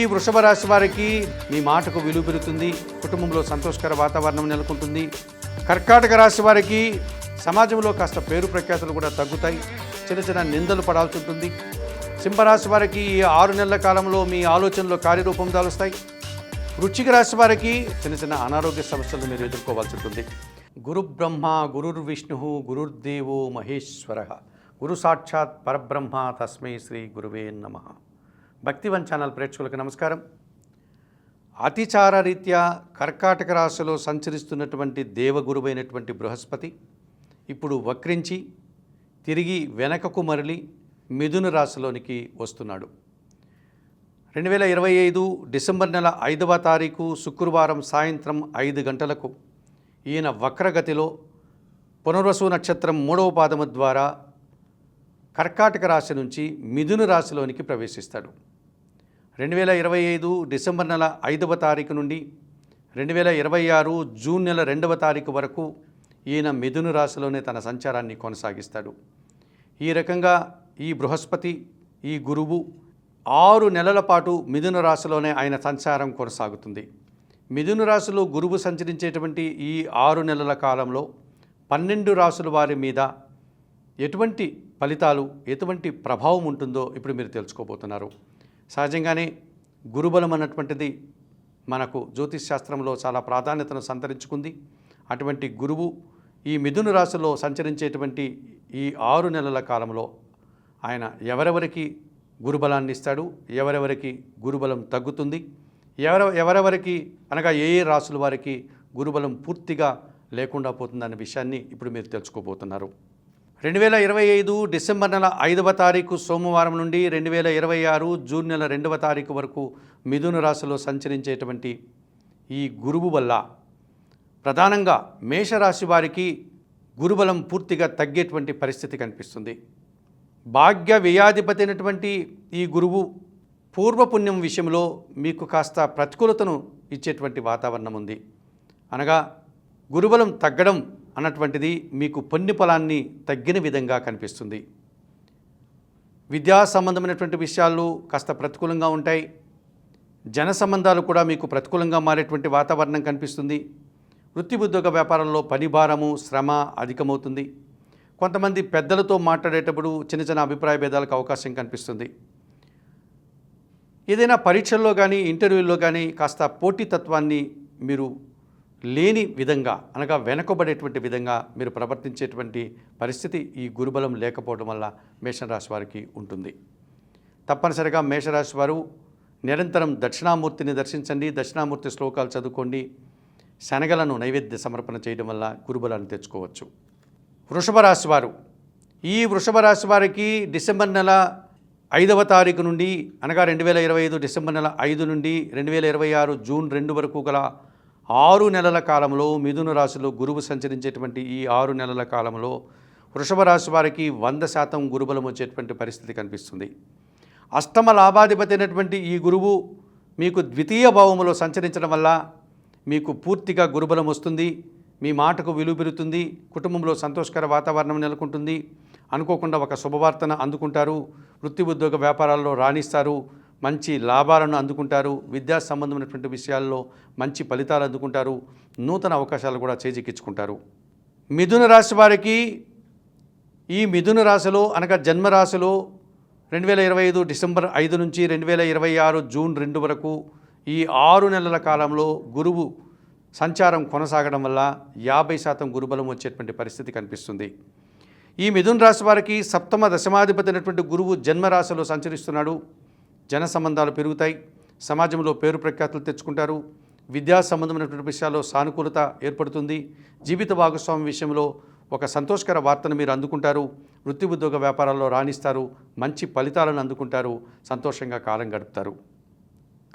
ఈ వృషభ రాశి వారికి మీ మాటకు విలువ పెరుగుతుంది కుటుంబంలో సంతోషకర వాతావరణం నెలకొంటుంది. కర్కాటక రాశి వారికి సమాజంలో కాస్త పేరు ప్రఖ్యాతులు కూడా తగ్గుతాయి చిన్న చిన్న నిందలు పడాల్సి ఉంటుంది. సింహరాశి వారికి ఈ ఆరు నెలల కాలంలో మీ ఆలోచనలు కార్యరూపం దాలుస్తాయి. వృచ్చిక రాశి వారికి చిన్న చిన్న అనారోగ్య సమస్యలు మీరు ఎదుర్కోవాల్సి ఉంటుంది. గురు బ్రహ్మ గురుర్విష్ణు గురుర్దేవో మహేశ్వర. గురు సాక్షాత్ పరబ్రహ్మ తస్మై శ్రీ గురువే నమ. భక్తివన్ ఛానల్ ప్రేక్షకులకు నమస్కారం. అతిచార రీత్యా కర్కాటక రాశిలో సంచరిస్తున్నటువంటి దేవగురువైనటువంటి బృహస్పతి ఇప్పుడు వక్రించి తిరిగి వెనకకు మరలి మిథున రాశిలోనికి వస్తున్నాడు. రెండు వేల ఇరవై ఐదు డిసెంబర్ నెల ఐదవ తారీఖు శుక్రవారం సాయంత్రం ఐదు గంటలకు ఈయన వక్రగతిలో పునర్వసు నక్షత్రం మూడవ పాదము ద్వారా కర్కాటక రాశి నుంచి మిథున రాశిలోనికి ప్రవేశిస్తాడు. రెండు వేల ఇరవై ఐదు డిసెంబర్ నెల ఐదవ తారీఖు నుండి రెండు వేల ఇరవై ఆరు జూన్ నెల రెండవ తారీఖు వరకు ఈయన మిథును రాశిలోనే తన సంచారాన్ని కొనసాగిస్తాడు. ఈ రకంగా ఈ బృహస్పతి ఈ గురువు ఆరు నెలల పాటు మిథున రాశిలోనే ఆయన సంచారం కొనసాగుతుంది. మిథున రాశిలో గురువు సంచరించేటువంటి ఈ ఆరు నెలల కాలంలో పన్నెండు రాసుల వారి మీద ఎటువంటి ఫలితాలు ఎటువంటి ప్రభావం ఉంటుందో ఇప్పుడు మీరు తెలుసుకోబోతున్నారు. సహజంగానే గురుబలం అన్నటువంటిది మనకు జ్యోతిష్ శాస్త్రంలో చాలా ప్రాధాన్యతను సంతరించుకుంది. అటువంటి గురువు ఈ మిథున రాశిలో సంచరించేటువంటి ఈ ఆరు నెలల కాలంలో ఆయన ఎవరెవరికి గురుబలాన్ని ఇస్తాడు? ఎవరెవరికి గురుబలం తగ్గుతుంది? ఎవర ఎవరెవరికి అనగా ఏ ఏ రాసుల వారికి గురుబలం పూర్తిగా లేకుండా పోతుందనే విషయాన్ని ఇప్పుడు మీరు తెలుసుకోబోతున్నారు. రెండు వేల ఇరవై ఐదు డిసెంబర్ నెల ఐదవ తారీఖు సోమవారం నుండి రెండు వేల ఇరవై ఆరు జూన్ నెల రెండవ తారీఖు వరకు మిథున రాశిలో సంచరించేటువంటి ఈ గురువు వల్ల ప్రధానంగా మేషరాశి వారికి గురుబలం పూర్తిగా తగ్గేటువంటి పరిస్థితి కనిపిస్తుంది. భాగ్య వ్యయాధిపతి అయినటువంటి ఈ గురువు పూర్వపుణ్యం విషయంలో మీకు కాస్త ప్రతికూలతను ఇచ్చేటువంటి వాతావరణం ఉంది. అనగా గురుబలం తగ్గడం అన్నటువంటిది మీకు పొన్ని ఫలాన్ని తగ్గిన విధంగా కనిపిస్తుంది. విద్యా సంబంధమైనటువంటి విషయాలు కాస్త ప్రతికూలంగా ఉంటాయి. జన సంబంధాలు కూడా మీకు ప్రతికూలంగా మారేటువంటి వాతావరణం కనిపిస్తుంది. వృత్తి ఉద్యోగ వ్యాపారంలో పనిభారము శ్రమ అధికమవుతుంది. కొంతమంది పెద్దలతో మాట్లాడేటప్పుడు చిన్న చిన్న అభిప్రాయ భేదాలకు అవకాశం కనిపిస్తుంది. ఏదైనా పరీక్షల్లో కానీ ఇంటర్వ్యూల్లో కానీ కాస్త పోటీతత్వాన్ని మీరు లేని విధంగా అనగా వెనకబడేటువంటి విధంగా మీరు ప్రవర్తించేటువంటి పరిస్థితి ఈ గురుబలం లేకపోవడం వల్ల మేషరాశి వారికి ఉంటుంది. తప్పనిసరిగా మేషరాశి వారు నిరంతరం దక్షిణామూర్తిని దర్శించండి దక్షిణామూర్తి శ్లోకాలు చదువుకోండి శనగలను నైవేద్య సమర్పణ చేయడం వల్ల గురుబలాన్ని తెచ్చుకోవచ్చు. వృషభ రాశి వారు ఈ వృషభ రాశి వారికి డిసెంబర్ నెల ఐదవ తారీఖు నుండి అనగా రెండు వేల ఇరవై ఐదు డిసెంబర్ నెల ఐదు నుండి రెండు వేల ఇరవై ఆరు జూన్ రెండు వరకు గల ఆరు నెలల కాలంలో మిథున రాశిలో గురువు సంచరించేటువంటి ఈ ఆరు నెలల కాలంలో వృషభ రాశి వారికి వంద శాతం గురుబలం వచ్చేటువంటి పరిస్థితి కనిపిస్తుంది. అష్టమ లాభాధిపతి అయినటువంటి ఈ గురువు మీకు ద్వితీయ భావములో సంచరించడం వల్ల మీకు పూర్తిగా గురుబలం వస్తుంది. మీ మాటకు విలువ పెరుగుతుంది. కుటుంబంలో సంతోషకర వాతావరణం నెలకొంటుంది. అనుకోకుండా ఒక శుభవార్తను అందుకుంటారు. వృత్తి ఉద్యోగ వ్యాపారాల్లో రాణిస్తారు. మంచి లాభాలను అందుకుంటారు విద్యా సంబంధమైనటువంటి విషయాల్లో మంచి ఫలితాలు అందుకుంటారు నూతన అవకాశాలు కూడా చేజిక్కించుకుంటారు. మిథున రాశి వారికి ఈ మిథున రాశిలో అనగా జన్మరాశిలో రెండు వేల ఇరవై ఐదు డిసెంబర్ ఐదు నుంచి రెండు వేల ఇరవై ఆరు జూన్ రెండు వరకు ఈ ఆరు నెలల కాలంలో గురువు సంచారం కొనసాగడం వల్ల యాభై శాతం గురుబలం వచ్చేటువంటి పరిస్థితి కనిపిస్తుంది. ఈ మిథున రాశి వారికి సప్తమ దశమాధిపతి అయినటువంటి గురువు జన్మరాశిలో సంచరిస్తున్నాడు. జన సంబంధాలు పెరుగుతాయి. సమాజంలో పేరు ప్రఖ్యాతులు తెచ్చుకుంటారు. విద్యా సంబంధమైనటువంటి విషయాల్లో సానుకూలత ఏర్పడుతుంది. జీవిత భాగస్వామి విషయంలో ఒక సంతోషకర వార్తను మీరు అందుకుంటారు. వృత్తి ఉద్యోగ వ్యాపారాల్లో రాణిస్తారు. మంచి ఫలితాలను అందుకుంటారు. సంతోషంగా కాలం గడుపుతారు.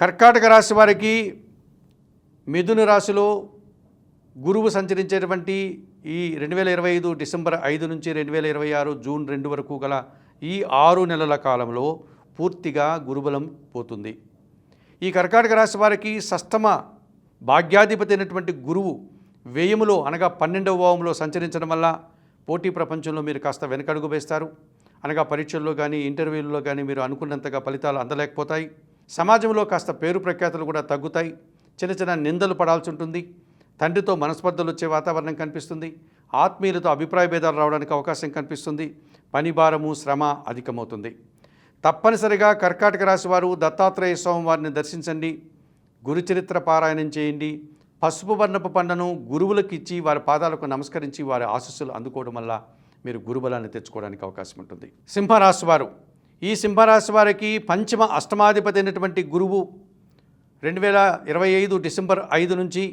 కర్కాటక రాశి వారికి మిథున రాశిలో గురువు సంచరించేటువంటి ఈ రెండు వేల ఇరవై ఐదు డిసెంబర్ ఐదు నుంచి రెండు వేల ఇరవై ఆరు జూన్ రెండు వరకు గల ఈ ఆరు నెలల కాలంలో పూర్తిగా గురుబలం పోతుంది. ఈ కర్కాటక రాశి వారికి సస్తమ భాగ్యాధిపతి అయినటువంటి గురువు వ్యయములో అనగా పన్నెండవ భావంలో సంచరించడం వల్ల పోటీ ప్రపంచంలో మీరు కాస్త వెనకడుగు వేస్తారు. అనగా పరీక్షల్లో కానీ ఇంటర్వ్యూల్లో కానీ మీరు అనుకున్నంతగా ఫలితాలు అందలేకపోతాయి. సమాజంలో కాస్త పేరు ప్రఖ్యాతులు కూడా తగ్గుతాయి. చిన్న చిన్న నిందలు పడాల్సి ఉంటుంది. తండ్రితో మనస్పర్ధలు వచ్చే వాతావరణం కనిపిస్తుంది. ఆత్మీయులతో అభిప్రాయ భేదాలు రావడానికి అవకాశం కనిపిస్తుంది. పని భారము శ్రమ అధికమవుతుంది. తప్పనిసరిగా కర్కాటక రాశి వారు దత్తాత్రేయ స్వామి వారిని దర్శించండి. గురుచరిత్ర పారాయణం చేయండి. పసుపు వర్ణపు పండను గురువులకు ఇచ్చి వారి పాదాలకు నమస్కరించి వారి ఆశస్సులు అందుకోవడం వల్ల మీరు గురుబలాన్ని తెచ్చుకోవడానికి అవకాశం ఉంటుంది. సింహరాశి వారు. ఈ సింహరాశి వారికి పంచమ అష్టమాధిపతి అయినటువంటి గురువు రెండు వేల ఇరవై ఐదు డిసెంబర్ ఐదు నుంచి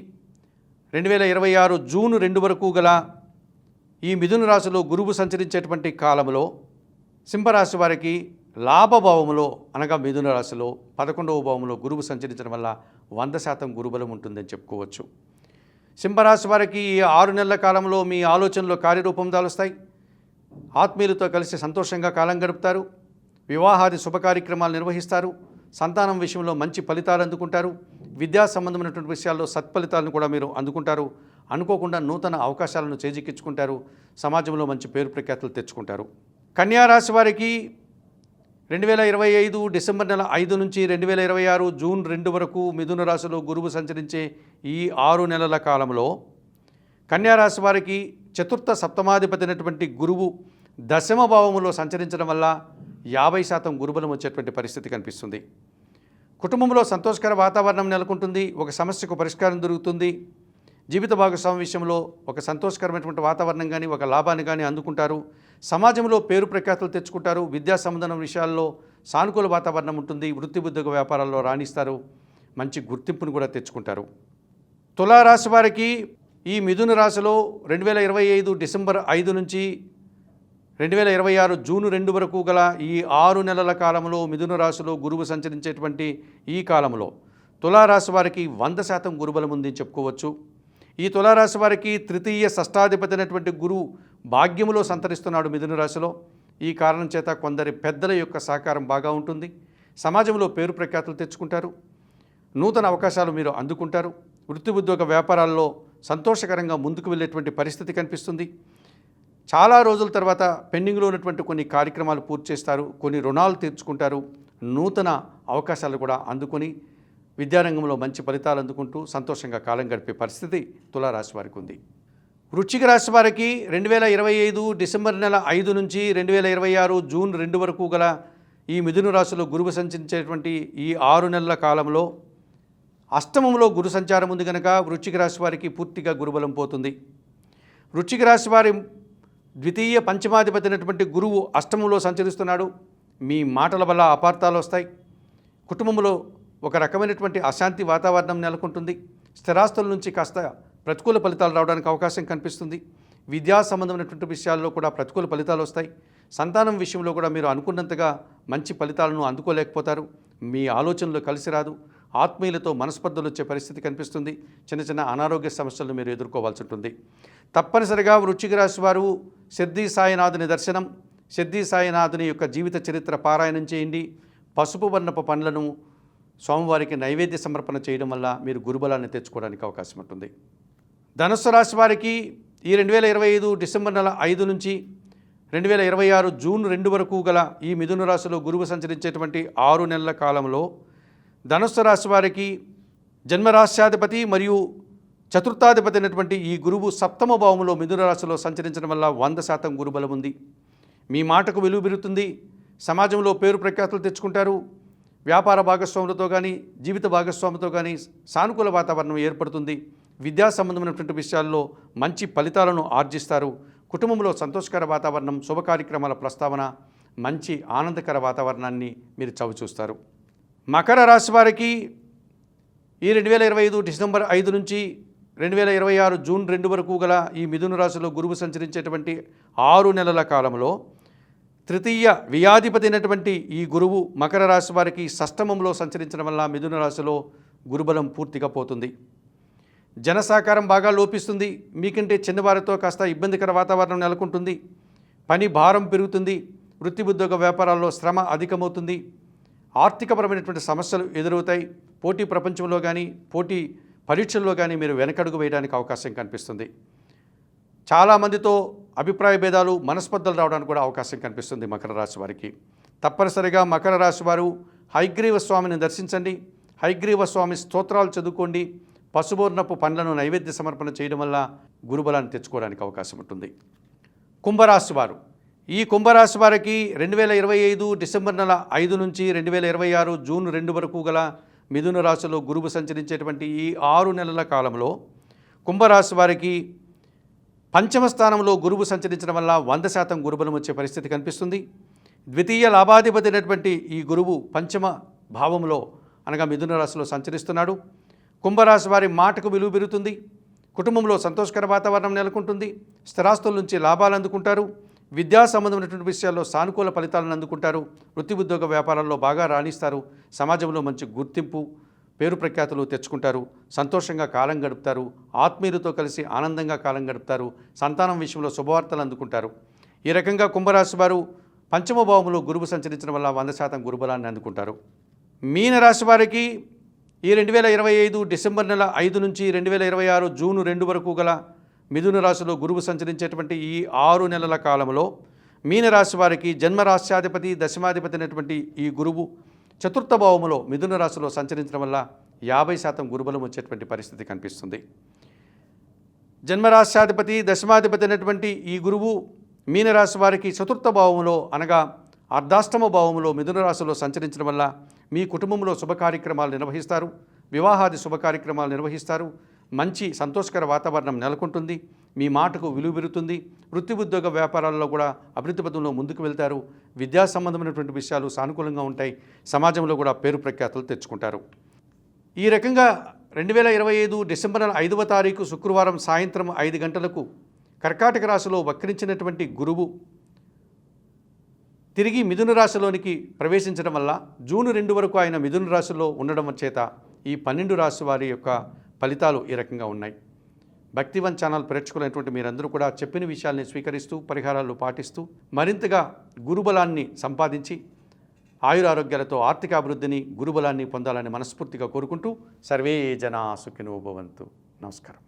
రెండు వేల ఇరవై ఆరు జూన్ రెండు వరకు గల ఈ మిథున రాశిలో గురువు సంచరించేటువంటి కాలంలో సింహరాశి వారికి లాభభావములో అనగా మిథున రాశిలో పదకొండవ భావంలో గురువు సంచరించడం వల్ల వంద శాతం గురుబలం ఉంటుందని చెప్పుకోవచ్చు. సింహరాశి వారికి ఈ ఆరు నెలల కాలంలో మీ ఆలోచనలో కార్యరూపం దాలుస్తాయి. ఆత్మీయులతో కలిసి సంతోషంగా కాలం గడుపుతారు. వివాహాది శుభకార్యక్రమాలు నిర్వహిస్తారు. సంతానం విషయంలో మంచి ఫలితాలు అందుకుంటారు. విద్యా సంబంధమైనటువంటి విషయాల్లో సత్ఫలితాలను కూడా మీరు అందుకుంటారు. అనుకోకుండా నూతన అవకాశాలను చేజిక్కించుకుంటారు. సమాజంలో మంచి పేరు ప్రఖ్యాతులు తెచ్చుకుంటారు. కన్యా రాశి వారికి రెండు వేల ఇరవై ఐదు డిసెంబర్ నెల ఐదు నుంచి రెండు వేల ఇరవై ఆరు జూన్ రెండు వరకు మిథున రాశిలో గురువు సంచరించే ఈ ఆరు నెలల కాలంలో కన్యారాశి వారికి చతుర్థ సప్తమాధిపతి అయినటువంటి గురువు దశమ భావములో సంచరించడం వల్ల యాభై శాతం గురుబలం వచ్చేటువంటి పరిస్థితి కనిపిస్తుంది. కుటుంబంలో సంతోషకర వాతావరణం నెలకొంటుంది. ఒక సమస్యకు పరిష్కారం దొరుకుతుంది. జీవిత భాగస్వామి విషయంలో ఒక సంతోషకరమైనటువంటి వాతావరణం కానీ ఒక లాభాన్ని కానీ అందుకుంటారు. సమాజంలో పేరు ప్రఖ్యాతులు తెచ్చుకుంటారు. విద్యా సంబంధం విషయాల్లో సానుకూల వాతావరణం ఉంటుంది. వృత్తి ఉద్యోగ వ్యాపారాల్లో రాణిస్తారు. మంచి గుర్తింపును కూడా తెచ్చుకుంటారు. తులారాశి వారికి ఈ మిథున రాశిలో రెండు వేల ఇరవై ఐదు డిసెంబర్ ఐదు నుంచి రెండు వేల ఇరవై ఆరు జూన్ రెండు వరకు గల ఈ ఆరు నెలల కాలంలో మిథున రాశిలో గురువు సంచరించేటువంటి ఈ కాలంలో తులారాశి వారికి వంద శాతం గురుబలం ఉందని చెప్పుకోవచ్చు. ఈ తులారాశి వారికి తృతీయ షష్టాధిపతి అయినటువంటి గురువు భాగ్యములో సంతరిస్తున్నాడు మిథున రాశిలో. ఈ కారణం చేత కొందరి పెద్దల యొక్క సహకారం బాగా ఉంటుంది. సమాజంలో పేరు ప్రఖ్యాతులు తెచ్చుకుంటారు. నూతన అవకాశాలు మీరు అందుకుంటారు. వృత్తి ఉద్యోగ వ్యాపారాల్లో సంతోషకరంగా ముందుకు వెళ్ళేటువంటి పరిస్థితి కనిపిస్తుంది. చాలా రోజుల తర్వాత పెండింగ్లో ఉన్నటువంటి కొన్ని కార్యక్రమాలు పూర్తి చేస్తారు. కొన్ని రుణాలు తీర్చుకుంటారు. నూతన అవకాశాలు కూడా అందుకొని విద్యారంగంలో మంచి ఫలితాలు అందుకుంటూ సంతోషంగా కాలం గడిపే పరిస్థితి తులారాశి వారికి ఉంది. వృశ్చిక రాశి వారికి రెండు వేల ఇరవై ఐదు డిసెంబర్ నెల ఐదు నుంచి రెండు వేల ఇరవై ఆరు జూన్ రెండు వరకు గల ఈ మిథున రాశిలో గురువు సంచరించేటువంటి ఈ ఆరు నెలల కాలంలో అష్టమంలో గురు సంచారం ఉంది కనుక వృశ్చిక రాశి వారికి పూర్తిగా గురుబలం పోతుంది. వృశ్చిక రాశి వారి ద్వితీయ పంచమాధిపతి అయినటువంటి గురువు అష్టమంలో సంచరిస్తున్నాడు. మీ మాటల వల్ల అపార్థాలు వస్తాయి. కుటుంబంలో ఒక రకమైనటువంటి అశాంతి వాతావరణం నెలకొంటుంది. స్థిరాస్తుల నుంచి కాస్త ప్రతికూల ఫలితాలు రావడానికి అవకాశం కనిపిస్తుంది. విద్యా సంబంధమైనటువంటి విషయాల్లో కూడా ప్రతికూల ఫలితాలు వస్తాయి. సంతానం విషయంలో కూడా మీరు అనుకున్నంతగా మంచి ఫలితాలను అందుకోలేకపోతారు. మీ ఆలోచనలు కలిసి రాదు. ఆత్మీయులతో మనస్పర్ధలు వచ్చే పరిస్థితి కనిపిస్తుంది. చిన్న చిన్న అనారోగ్య సమస్యలను మీరు ఎదుర్కోవాల్సి ఉంటుంది. తప్పనిసరిగా వృచ్చిక రాశి వారు సిద్ధి సాయినాథుని దర్శనం సిద్ధి సాయినాథుని యొక్క జీవిత చరిత్ర పారాయణం చేయండి. పసుపు వర్ణపు పండ్లను స్వామివారికి నైవేద్య సమర్పణ చేయడం వల్ల మీరు గురుబలాన్ని తెచ్చుకోవడానికి అవకాశం ఉంటుంది. ధనుస్సు రాశి వారికి ఈ రెండు వేల ఇరవై ఐదు డిసెంబర్ నెల ఐదు నుంచి రెండు వేల ఇరవై ఆరు జూన్ రెండు వరకు గల ఈ మిథున రాశిలో గురువు సంచరించేటువంటి ఆరు నెలల కాలంలో ధనుస్సు రాశి వారికి జన్మరాశ్యాధిపతి మరియు చతుర్థాధిపతి అయినటువంటి ఈ గురువు సప్తమ భావంలో మిథున రాశిలో సంచరించడం వల్ల వంద శాతం గురుబలం ఉంది. మీ మాటకు విలువ పెరుగుతుంది. సమాజంలో పేరు ప్రఖ్యాతులు తెచ్చుకుంటారు. వ్యాపార భాగస్వాములతో కానీ జీవిత భాగస్వాములతో కానీ సానుకూల వాతావరణం ఏర్పడుతుంది. విద్యా సంబంధమైనటువంటి విషయాల్లో మంచి ఫలితాలను ఆర్జిస్తారు. కుటుంబంలో సంతోషకర వాతావరణం శుభ కార్యక్రమాల ప్రస్తావన మంచి ఆనందకర వాతావరణాన్ని మీరు చవిచూస్తారు మకర రాశి వారికి ఈ రెండు వేల ఇరవై ఐదు డిసెంబర్ ఐదు నుంచి రెండు వేల ఇరవై ఆరు జూన్ రెండు వరకు గల ఈ మిథున రాశిలో గురువు సంచరించేటువంటి ఆరు నెలల కాలంలో తృతీయ వ్యాధిపతి అయినటువంటి ఈ గురువు మకర రాశి వారికి షష్టమంలో సంచరించడం వల్ల మిథున రాశిలో గురుబలం పూర్తిగా పోతుంది. జనసాకారం బాగా లోపిస్తుంది. మీకంటే చిన్నవారితో కాస్త ఇబ్బందికర వాతావరణం నెలకొంటుంది. పని భారం పెరుగుతుంది. వృత్తి ఉద్యోగ వ్యాపారాల్లో శ్రమ అధికమవుతుంది. ఆర్థికపరమైనటువంటి సమస్యలు ఎదురవుతాయి. పోటీ ప్రపంచంలో కానీ పోటీ పరీక్షల్లో కానీ మీరు వెనకడుగు వేయడానికి అవకాశం కనిపిస్తుంది. చాలామందితో అభిప్రాయ భేదాలు మనస్పర్ధలు రావడానికి కూడా అవకాశం కనిపిస్తుంది మకర రాశి వారికి. తప్పనిసరిగా మకర రాశి వారు హైగ్రీవ స్వామిని దర్శించండి. హైగ్రీవ స్వామి స్తోత్రాలు చదువుకోండి. పశుబోర్ణపు పండ్లను నైవేద్య సమర్పణ చేయడం వల్ల గురుబలాన్ని తెచ్చుకోవడానికి అవకాశం ఉంటుంది. కుంభరాశి వారు. ఈ కుంభరాశి వారికి రెండు వేల ఇరవై ఐదు డిసెంబర్ నెల ఐదు నుంచి రెండు వేల ఇరవై ఆరు జూన్ రెండు వరకు గల మిథున రాశిలో గురువు సంచరించేటువంటి ఈ ఆరు నెలల కాలంలో కుంభరాశి వారికి పంచమ స్థానంలో గురువు సంచరించడం వల్ల వంద శాతం గురుబలం వచ్చే పరిస్థితి కనిపిస్తుంది. ద్వితీయ లాభాధిపతి అయినటువంటి ఈ గురువు పంచమ భావంలో అనగా మిథున రాశిలో సంచరిస్తున్నాడు. కుంభరాశి వారి మాటకు విలువ పెరుగుతుంది. కుటుంబంలో సంతోషకర వాతావరణం నెలకొంటుంది. స్థిరాస్తుల నుంచి లాభాలు అందుకుంటారు. విద్యా సంబంధమైనటువంటి విషయాల్లో సానుకూల ఫలితాలను అందుకుంటారు. వృత్తి ఉద్యోగ వ్యాపారాల్లో బాగా రాణిస్తారు. సమాజంలో మంచి గుర్తింపు పేరు ప్రఖ్యాతులు తెచ్చుకుంటారు సంతోషంగా కాలం గడుపుతారు ఆత్మీయులతో కలిసి ఆనందంగా కాలం గడుపుతారు సంతానం విషయంలో శుభవార్తలు అందుకుంటారు. ఈ రకంగా కుంభరాశి వారు పంచమ భావంలో గురువు సంచరించడం వల్ల వంద శాతం గురుబలాన్ని అందుకుంటారు. మీనరాశి వారికి ఈ రెండు వేల ఇరవై ఐదు డిసెంబర్ నెల ఐదు నుంచి రెండు వేల ఇరవై ఆరు జూన్ రెండు వరకు గల మిథున రాశిలో గురువు సంచరించేటువంటి ఈ ఆరు నెలల కాలంలో మీనరాశి వారికి జన్మరాశ్యాధిపతి దశమాధిపతి అయినటువంటి ఈ గురువు చతుర్థ భావములో మిథున రాశిలో సంచరించడం వల్ల యాభై శాతం గురుబలం వచ్చేటువంటి పరిస్థితి కనిపిస్తుంది. జన్మరాశాధిపతి దశమాధిపతి అయినటువంటి ఈ గురువు మీనరాశి వారికి చతుర్థ భావంలో అనగా అర్ధాష్టమ భావంలో మిథున రాశిలో సంచరించడం వల్ల మీ కుటుంబంలో శుభ కార్యక్రమాలు నిర్వహిస్తారు. వివాహాది శుభ కార్యక్రమాలు నిర్వహిస్తారు. మంచి సంతోషకర వాతావరణం నెలకొంటుంది. మీ మాటకు విలువ పెరుగుతుంది. వృత్తి ఉద్యోగ వ్యాపారాల్లో కూడా అభివృద్ధి పథంలో ముందుకు వెళ్తారు. విద్యా సంబంధమైనటువంటి విషయాలు సానుకూలంగా ఉంటాయి. సమాజంలో కూడా పేరు ప్రఖ్యాతులు తెచ్చుకుంటారు. ఈ రకంగా రెండు వేల ఇరవై ఐదు డిసెంబర్ ఐదవ తారీఖు శుక్రవారం సాయంత్రం ఐదు గంటలకు కర్కాటక రాశిలో వక్రించినటువంటి గురువు తిరిగి మిథున రాశిలోనికి ప్రవేశించడం వల్ల జూన్ రెండు వరకు ఆయన మిథున రాశిలో ఉండడం చేత ఈ పన్నెండు రాశి వారి యొక్క ఫలితాలు ఈ రకంగా ఉన్నాయి. భక్తివన్ ఛానల్ ప్రేక్షకులైనటువంటి మీరందరూ కూడా చెప్పిన విషయాల్ని స్వీకరిస్తూ పరిహారాలు పాటిస్తూ మరింతగా గురుబలాన్ని సంపాదించి ఆయురారోగ్యాలతో ఆర్థిక అభివృద్ధిని గురుబలాన్ని పొందాలని మనస్ఫూర్తిగా కోరుకుంటూ సర్వే జనా సుఖినోభవంతు నమస్కారం.